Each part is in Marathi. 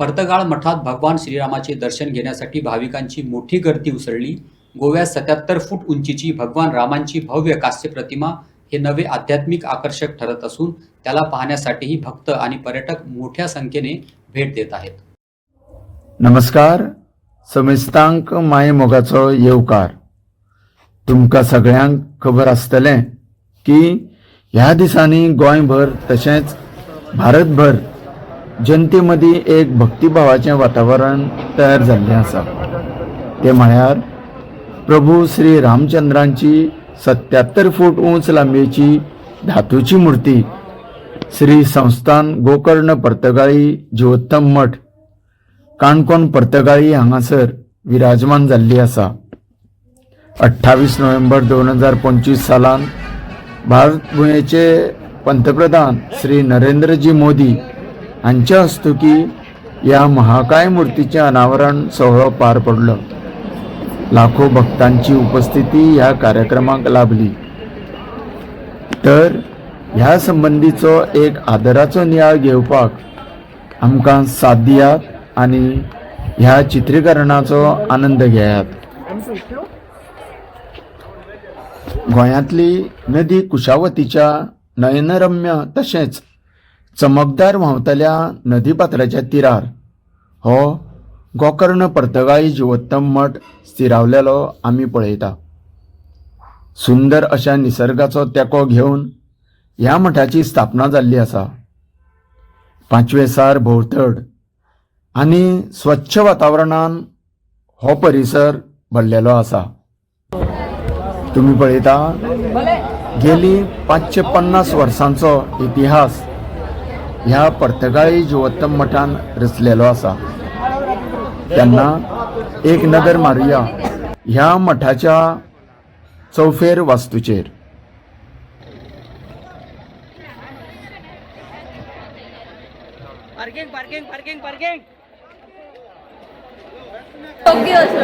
पर्तगाळ मठात भगवान श्रीरामाचे दर्शन घेण्यासाठी भाविकांची मोठी गर्दी उसळली. गोव्यात सत्याहत्तर फूट उंचीची भगवान रामांची भव्य कास्य प्रतिमा हे नवे आध्यात्मिक आकर्षक ठरत असून त्याला पाहण्यासाठीही भक्त आणि पर्यटक मोठ्या संख्येने भेट देत आहेत. नमस्कार. समेस्तांक मायमोगाचो येवकार. तुमकां सगळ्यांक खबर आसतलें की ह्या दिसांनी गोंयभर तशेंच भारतभर जनते मदीं एक भक्तिभावाचें वातावरण तयार जाल्लें आसा ते म्हळ्यार प्रभू श्री रामचंद्रांची सत्यात्तर फूट उंच लांबीची धातूची मूर्ती श्री संस्थान गोकर्ण पर्तगाळी जिवोत्तम मठ काणकोण पर्तगाळी हांगासर विराजमान जाल्ली आसा अठ्ठावीस नोव्हेंबर दोन हजार पंचवीस सालान भारत भुंयेचे पंतप्रधान श्री नरेंद्रजी मोदी हांच्या की ह्या महाकाय मूर्तीचे अनावरण सोहळो पार पडलो. लाखो भक्तांची उपस्थिती ह्या कार्यक्रमाक लाभली. तर ह्या संबंधीचो एक आदराचो नियाळ घेवपाक आमकां साथ दियात आनी ह्या चित्रीकरणाचो आनंद घेयात. गोंयांतली नदी कुशावतीच्या नयनरम्य तशेंच चमकदार व्हांवतल्या नदीपात्राच्या तिरार. हो गोकर्ण पर्तगाळी जिवोत्तम मठ स्थिरावलेलो आमी पळयता. सुंदर अशा निसर्गाचो तेंको घेवन ह्या मठाची स्थापना जाल्ली आसा. पांचवेसार भोंवतड आनी स्वच्छ वातावरणान हो परिसर भरलेलो आसा. तुम्ही पळयता गेली पांचशे पन्नास वर्सांचो इतिहास ह्या पर्तगाळी जिवोत्तम मठान रचलेलो आसा. तेन्ना एक नदर मारुया ह्या मठाच्या चौफेर वास्तूचेर. पार्किंग पार्किंग पार्किंग पार्किंग योग्य असं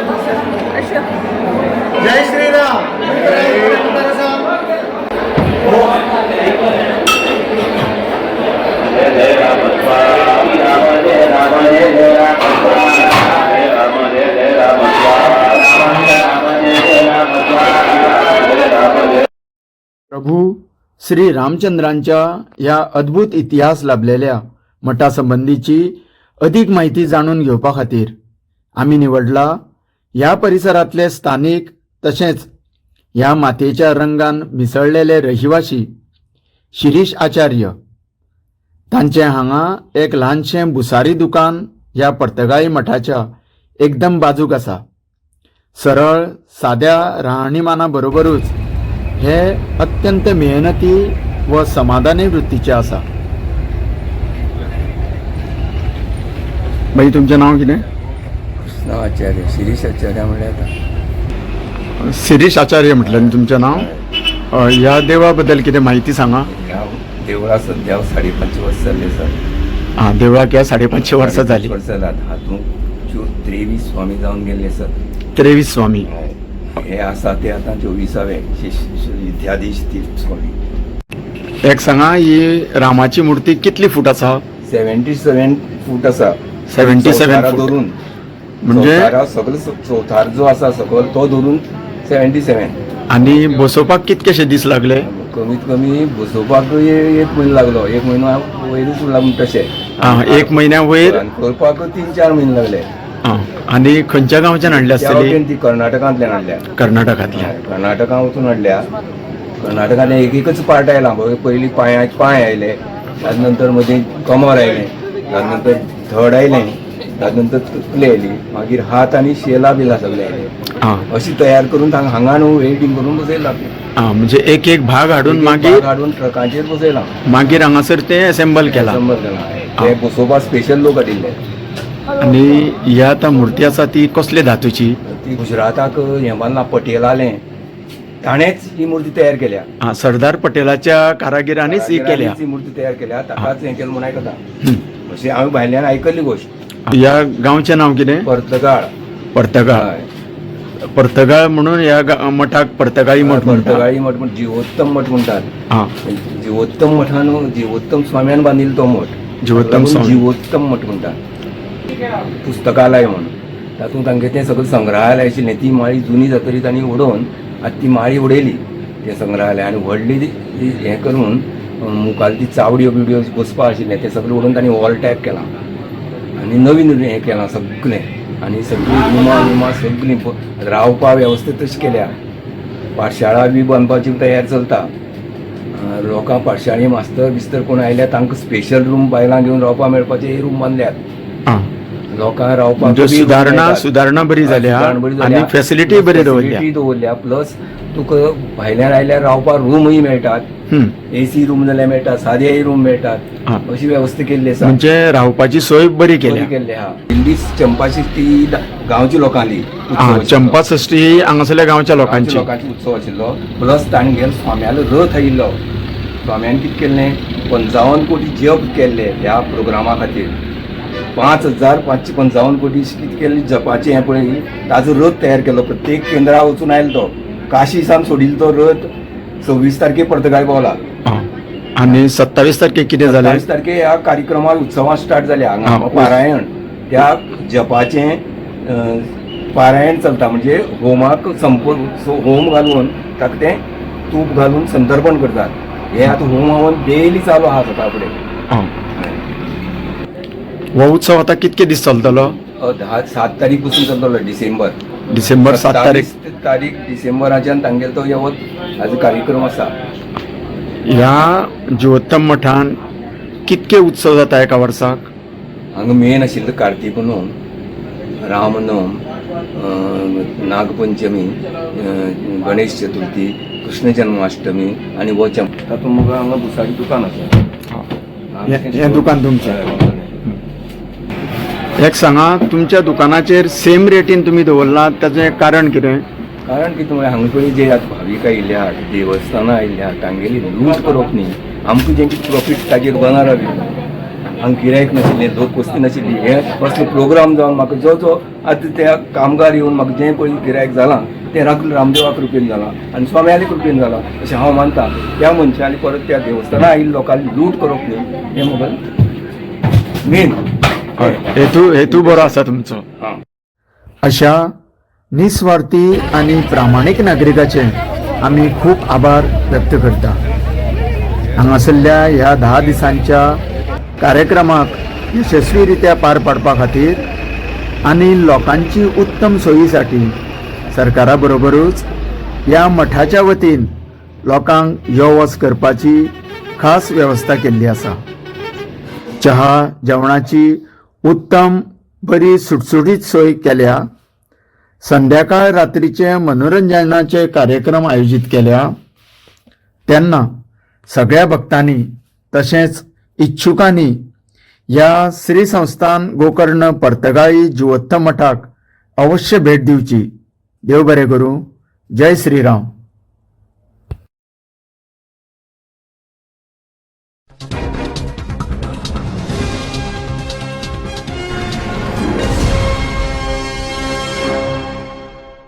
अशोक जय श्रीराम. प्रभू श्री रामचंद्रांच्या या अद्भुत इतिहास लाभलेल्या मठासंबंधीची अधिक माहिती जाणून घेवपा खातीर आम्ही निवडला ह्या परिसरातले स्थानिक तशेंच ह्या मातयेच्या रंगान मिसळलेले रहिवाशी शिरीश आचार्य. तांचे हांगा एक ल्हानशें भुसारी दुकान ह्या पर्तगाळी मठाच्या एकदम बाजूक आसा सरळ साद्या राहणीमाना बरोबरूच हे अत्यंत मेहनती व समाधानी वृत्तीचे आसा बाई तुमचें नांव कितें? कृष्ण आचार्य शिरीष आचार्य म्हणल्यार शिरीश आचार्य म्हटलें. तुमचें नांव? ह्या देवा बद्दल कितें म्हायती सांगा. देवळा सध्या साडे पांचशे वर्स जाल्ले सर. आं देवळाक ह्या साडे पांचशे वर्सां जाली वर्सां जातात हातूंत चो त्रेवीस स्वामी जावन गेल्ले सर. त्रेवीस स्वामी. हे. आसा ते आतां चोवीसावे विद्याधीश तीर्थ स्वामी. एक सांगा ही रामाची मुर्ती कितली फूट आसा सेव्हन्टी सेवन फूट आसा 77 चौथारा फूट. धरून. म्हणजे? सगळो चौथार जो आसा सकयल तो धरून सेव्हन्टी सेवन आनी बसोवपाक कितकेशे दीस लागले? कमीत कमी बसोवपाक एक म्हयनो लागलो. एक म्हयनो वयरूच लागून तशें आं एक म्हयन्या वयर करपाक तीन चार म्हयने लागले. आं आनी खंयच्या गांवच्यान हाडली त्या आसतली वाटेन ती कर्नाटकांतल्यान हाडल्या कर्नाटकांतल्या. कर्नाटका वचून हाडल्या कर्नाटकांत एक एकच पार्ट आयला पळय पयलीं पांयाचे पांय आयले. ताजे नंतर मदीं कमर आयलें. ताजे नंतर धड आयलें. नंतर तकली आयली मागीर हात आनी शेला बिला सगळे आयले आं अशी तयार करून तांकां हांगा न्हू वेल्डिंग करून बसयला. आं म्हणजे एक एक भाग हाडून मागीर हाडून ट्रकाचेर बसयला. मागीर हांगासर ते असेंबल केला. शंबर जाणां. ते बसोवपाक स्पेशल लोक हाडिल्ले. आनी ही आतां मुर्ती आसा ती कसले धातूची? ती गुजराताक हें बांदलां पटेलालें. ताणेंच ही मूर्ती तयार केल्या. आं सरदार पटेलाच्या कारागिरांनीच ही केल्या. ही मूर्ती तयार केल्या. ताकाच हें केलें म्हणून आयकता अशी हांवें भायल्यान आयकल्ली गोश्ट ह्या गांवचें नांव कितें पर्तगाळ. पर्तगाळ. पर्तगाळ म्हणून गा- मठाक पर्तगाळी मठ म्हणटा पर्तगाळी मठ म्हण जिवोत्तम मठ म्हणटात आं जिवोत्तम मठान जिवोत्तम स्वाम्यान बांदिल्लो तो मठ. जिवोत्तम स्वामी. जिवोत्तम मठ म्हणटात पुस्तकालय म्हणून. तातूंत तांगे तें सगळें संग्रहालय आशिल्लें ती माळी जुनी जातरी तांणी उडोवन आतां ती माळी उडयली तें संग्रहालय आनी व्हडली ती- ती हें करून मुखार ती चावड्यो बिवड्यो बसपा आशिल्लें तें सगळें उडोवन तांणी वॉल टॅप केलां. आनी नवीन हें केलां सगळें. आनी सगळीं रुमां रुमां सगळीं रावपा वेवस्था तशी केल्या. पाठशाळा बी बांदपाची तयार चलता. लोकां लोकांक मास्तर बिस्तर कोण आयल्या तांकां स्पेशल रूम बायलां घेवन रावपा मेळपाचे रूम बांदल्यात लोकांक रावपाक म्हणजे सुदारणा. सुदारणा बरी जाल्या सुदारणा बरी आनी. फॅसिलिटी बरी दवरल्या फॅसिलिटी दवरल्या प्लस तुका भायल्यान आयल्यार रावपाक रूमय मेळटात हं. एसी रूम जाल्यार मेळटात सादेय रूम मेळटात. अशी वेवस्था केल्ली आसा म्हणजे रावपाची सोय बरी केल्या केल्ली आहा दिल्ली चंपाची ती दा- गांवची लोकांली आं चंपा ही हांगासरल्या गांवच्या लोकांची लोकांची. लोकांची उत्सव आशिल्लो प्लस ताणें गेलो स्वाम्यालो रथ आयिल्लो. स्वाम्यान कितें केल्लें? पंचावन्न कोटी जप केल्ले ह्या प्रोग्रामा खातीर. पांच हजार पांचशे पंचावन्न कोटी कितें केल्लें जपाचें हें. पळय ताजो रथ तयार केलो. प्रत्येक केंद्रा वचून आयलो तो. काशी सावन सोडिल्लो तो रथ. सव्वीस तारखेक पर्तगाळ पावला. आनी सत्तावीस तारखेक कितें जालें सत्तावीस तारखे ह्या कार्यक्रमाक उत्सवां स्टार्ट जाल्या हांगा. पारायण. त्या जपाचें पारायण चलता. म्हणजे होमाक संप सो- होम घालून ताका तें तूप घालून संतर्पण करतात. हे आतां होम हवन डेली चालू आहा सकाळ फुडें. हो उत्सव आतां कितके दीस चलतलो? धा सात तारीख पसून चलतलो डिसेंबर. डिसेंबर सात तारीख. तारीख डिसेंबराच्यान तांगेलो तो येवत हाजो कार्यक्रम आसा ह्या जिवोत्तम मठान कितके उत्सव जाता एका वर्साक? हांगा मेन आशिल्लो कार्तिक नोम रामनवम अं, नागपंचमी गणेश चतुर्थी कृष्ण जन्माष्टमी आनी वचम तातूंत म्हाका हांगा भुसारी दुकान आसा हें. दुकान तुमचें? एक सांगा तुमच्या दुकानाचेर सेम रेटीन तुमी दवरला ताचें कारण कितें? कारण कितें म्हळ्यार हांगा पळय जे आतां भाविकां आयिल्ले देवस्थानां आयिल्ले तांगेली लूट करप न्ही. आमकां जेंची प्रॉफीट ताजेर बनार हांगा गिरायक नाशिल्लें लोक वस्ती नाशिल्ली हे कसलो प्रोग्राम जावन म्हाका जो जो आतां त्या कामगार येवन म्हाका जें पळय गिरायक जालां तें राखल रामदेवा कृपेन जालां आनी स्वाम्याली कृपेन जालां अशें हांव मानतां. त्या मनशाली परत त्या देवस्थानां आयिल्ल्या लोकांनी लूट करप न्ही हें म्हाका मेन. हय. हेतू हेतू बरो आसा तुमचो. हां अशा निस्वार्थी आणि प्रामाणीक नागरिकाचे आम्ही खूप आभार व्यक्त करता. हांगासरल्या ह्या धा दिसांच्या कार्यक्रमाक यशस्वीरित्या पार पाडपा खातीर आनी लोकांची उत्तम सोयीसाठी सरकारा बरोबरूच ह्या मठाच्या वतीन लोकांक यो वच करपाची खास वेवस्था केल्ली आसा चहा जेवणाची उत्तम बरी सुटसुटीत सोय केल्या. संध्याकाळ रात्रीचे मनोरंजनाचे कार्यक्रम आयोजित केल्या. तेन्ना सगळ्या भक्तांनी तशेंच इच्छुकांनी ह्या श्री संस्थान गोकर्ण पर्तगाळी जिवोत्तम मठाक अवश्य भेट दिवची. देव बरें करूं. जय श्रीराम.